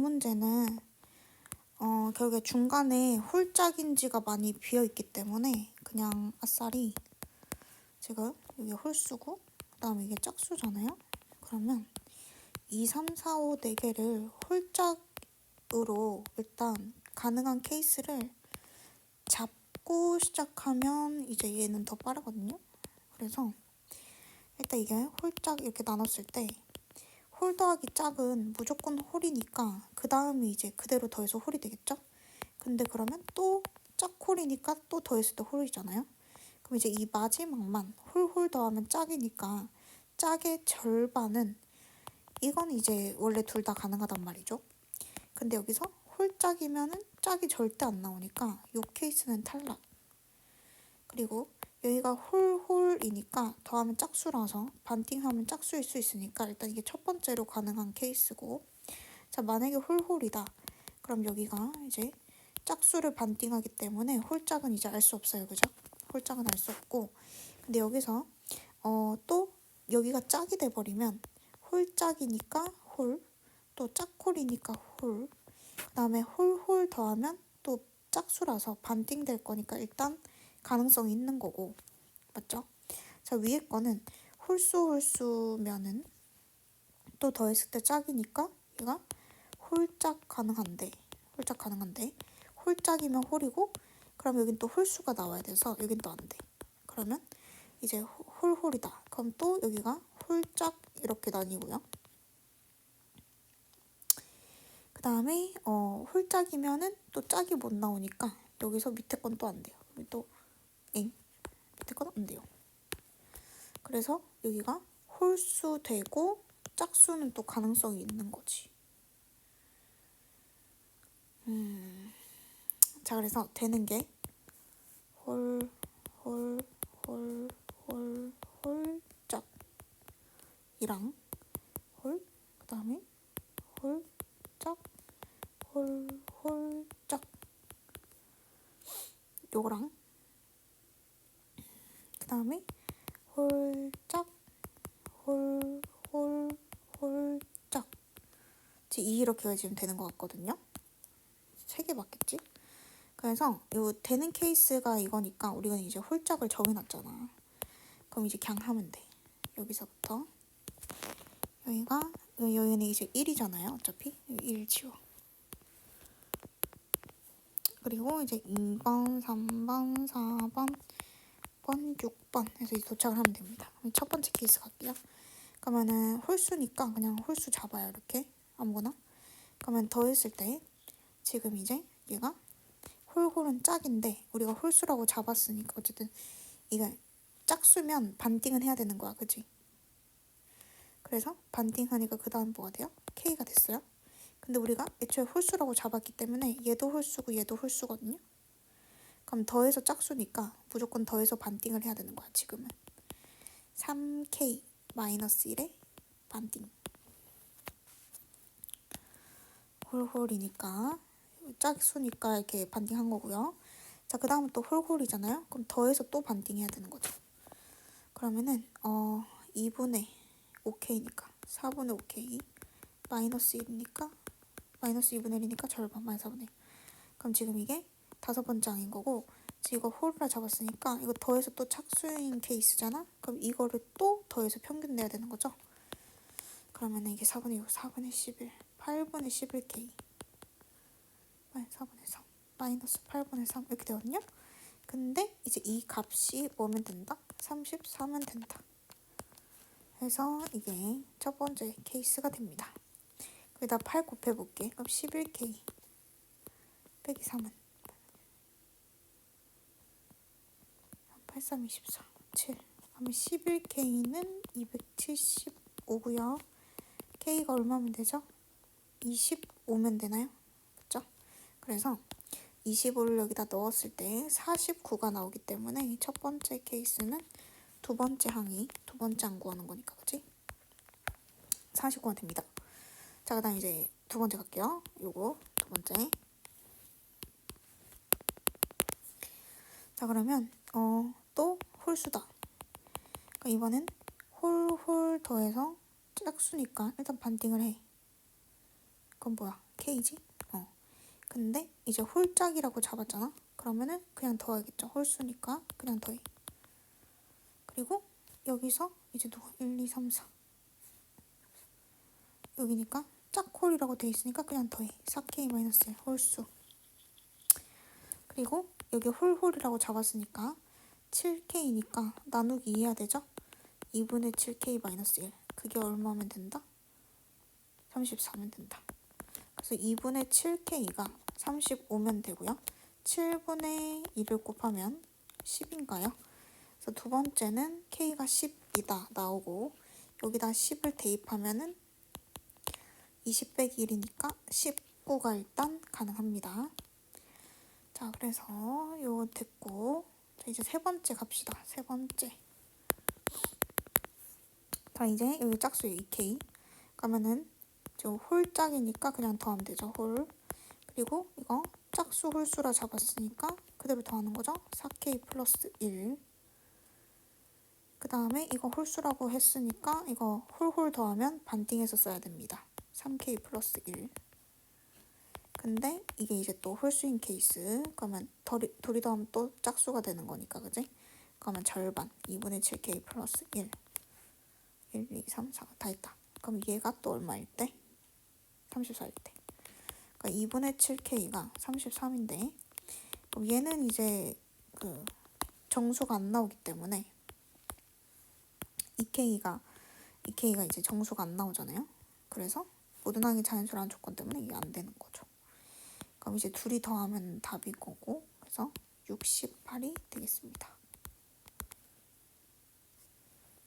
문제는 어, 결국에 중간에 홀짝인지가 많이 비어있기 때문에 그냥 아싸리 지금 여기 홀수고 그 다음에 이게 짝수잖아요. 그러면 2, 3, 4, 5, 4개를 홀짝으로 일단 가능한 케이스를 잡고 시작하면 이제 얘는 더 빠르거든요. 그래서 일단 이게 홀짝 이렇게 나눴을 때 홀 더하기 짝은 무조건 홀이니까 그 다음이 이제 그대로 더해서 홀이 되겠죠? 근데 그러면 또 짝홀이니까 또 더했을 때 홀이잖아요? 그럼 이제 이 마지막만 홀홀 더하면 짝이니까 짝의 절반은 이건 이제 원래 둘 다 가능하단 말이죠. 근데 여기서 홀짝이면은 짝이 절대 안 나오니까 이 케이스는 탈락. 그리고 여기가 홀홀이니까 더하면 짝수라서 반띵하면 짝수일 수 있으니까 일단 이게 첫 번째로 가능한 케이스고. 자 만약에 홀홀이다. 그럼 여기가 이제 짝수를 반띵하기 때문에 홀짝은 이제 알 수 없어요. 그죠? 홀짝은 알 수 없고. 근데 여기서 어 또 여기가 짝이 돼버리면 홀짝이니까 홀 또 짝홀이니까 홀 그 다음에 홀홀 더하면 또 짝수라서 반띵 될 거니까 일단 가능성이 있는 거고 맞죠? 자 위에 거는 홀수 홀수면은 또 더했을 때 짝이니까 얘가 홀짝 가능한데 홀짝 가능한데 홀짝이면 홀이고 그럼 여긴 또 홀수가 나와야 돼서 여긴 또 안 돼. 그러면 이제 홀홀이다. 그럼 또 여기가 홀짝 이렇게 나뉘고요. 그 다음에 어, 홀짝이면은 또 짝이 못 나오니까 여기서 밑에 건 또 안 돼요. 또 엥? 밑에 건 안 돼요. 그래서 여기가 홀수 되고 짝수는 또 가능성이 있는 거지. 음. 자, 그래서 되는 게 홀, 홀, 홀, 홀, 홀, 짝 이랑 홀, 그 다음에 홀, 짝, 홀, 홀, 짝 요거랑 그 다음에 홀짝 홀, 홀, 홀짝 이렇게가 지금 되는 것 같거든요. 세 개 맞겠지? 그래서 요 되는 케이스가 이거니까 우리가 이제 홀짝을 정해놨잖아. 그럼 이제 그냥 하면 돼. 여기서부터 여기가 여기는 이제 1이잖아요. 어차피 1 치워. 그리고 이제 2번, 3번, 4번, 번, 6번 해서 이제 도착을 하면 됩니다. 첫 번째 케이스 갈게요. 그러면은 홀수니까 그냥 홀수 잡아요. 이렇게 아무거나. 그러면 더했을 때 지금 이제 얘가 홀홀은 짝인데 우리가 홀수라고 잡았으니까 어쨌든 이거 짝수면 반띵은 해야 되는 거야. 그지? 그래서 반띵하니까 그 다음 뭐가 돼요? K가 됐어요. 근데 우리가 애초에 홀수라고 잡았기 때문에 얘도 홀수고 얘도 홀수거든요. 그럼 더해서 짝수니까 무조건 더해서 반띵을 해야 되는 거야 지금은. 3K 마이너스 1에 반띵. 홀홀이니까 짝수니까 이렇게 반띵한 거고요. 자, 그 다음은 또 홀홀이잖아요. 그럼 더해서 또 반띵해야 되는 거죠. 그러면은 어 2분의 5K니까 4분의 5K 마이너스 1이니까 마이너스 2분의 1이니까 절반 마이너스 4분의 1. 그럼 지금 이게 다섯 번째 항인 거고 지금 이거 홀을 잡았으니까 이거 더해서 또 착수인 케이스잖아? 그럼 이거를 또 더해서 평균 내야 되는 거죠? 그러면 이게 4분의 6, 4분의 11, 8분의 11K 마이너스 4분의 3, 마이너스 8분의 3 이렇게 되거든요? 근데 이제 이 값이 뭐면 된다? 34면 된다. 그래서 이게 첫 번째 케이스가 됩니다. 여기다 8 곱해볼게. 그럼 11K 빼기 3은 83, 24, 7 그러면 11K는 275고요. K가 얼마면 되죠? 25면 되나요? 그죠? 그래서 25를 여기다 넣었을 때 49가 나오기 때문에 첫 번째 케이스는 두 번째 항이 두 번째 항 구하는 거니까 그지? 49가 됩니다. 자, 그 다음 이제 두 번째 갈게요. 요거 두 번째. 자, 그러면 어, 또 홀수다. 그러니까 이번엔 홀, 홀 더해서 짝수니까 일단 반띵을 해. 그건 뭐야? K지? 어. 근데 이제 홀짝이라고 잡았잖아? 그러면은 그냥 더해야겠죠. 홀수니까 그냥 더해. 그리고 여기서 이제 누가 1, 2, 3, 4 여기니까 짝홀이라고 돼 있으니까 그냥 더해. 4K-1 홀수. 그리고 여기 홀홀이라고 잡았으니까 7K니까 나누기 2 해야 되죠? 2분의 7K-1 그게 얼마면 된다? 34면 된다. 그래서 2분의 7K가 35면 되고요. 7분의 2를 곱하면 10인가요? 그래서 두 번째는 K가 10이다 나오고 여기다 10을 대입하면은 20 빼기 1이니까 19가 일단 가능합니다. 자, 그래서 요거 됐고 자, 이제 세 번째 갑시다. 세 번째. 자, 이제 여기 짝수에 2K. 그러면은 저 홀짝이니까 그냥 더하면 되죠. 홀. 그리고 이거 짝수 홀수라 잡았으니까 그대로 더하는 거죠. 4K 플러스 1. 그 다음에 이거 홀수라고 했으니까 이거 홀홀 더하면 반띵해서 써야 됩니다. 3K 플러스 1. 근데 이게 이제 또 홀수인 케이스. 그러면 둘이 더하면 또 짝수가 되는 거니까, 그지? 그러면 절반. 2분의 7K 플러스 1. 1, 2, 3, 4. 다 했다. 그럼 얘가 또 얼마일 때? 34일 때. 그러니까 2분의 7K가 33인데, 그럼 얘는 이제 그 정수가 안 나오기 때문에 2K가 2K가 이제 정수가 안 나오잖아요. 그래서 모든 항이 자연수라는 조건 때문에 이게 안 되는 거죠. 그럼 이제 둘이 더하면 답이 거고 그래서 68이 되겠습니다.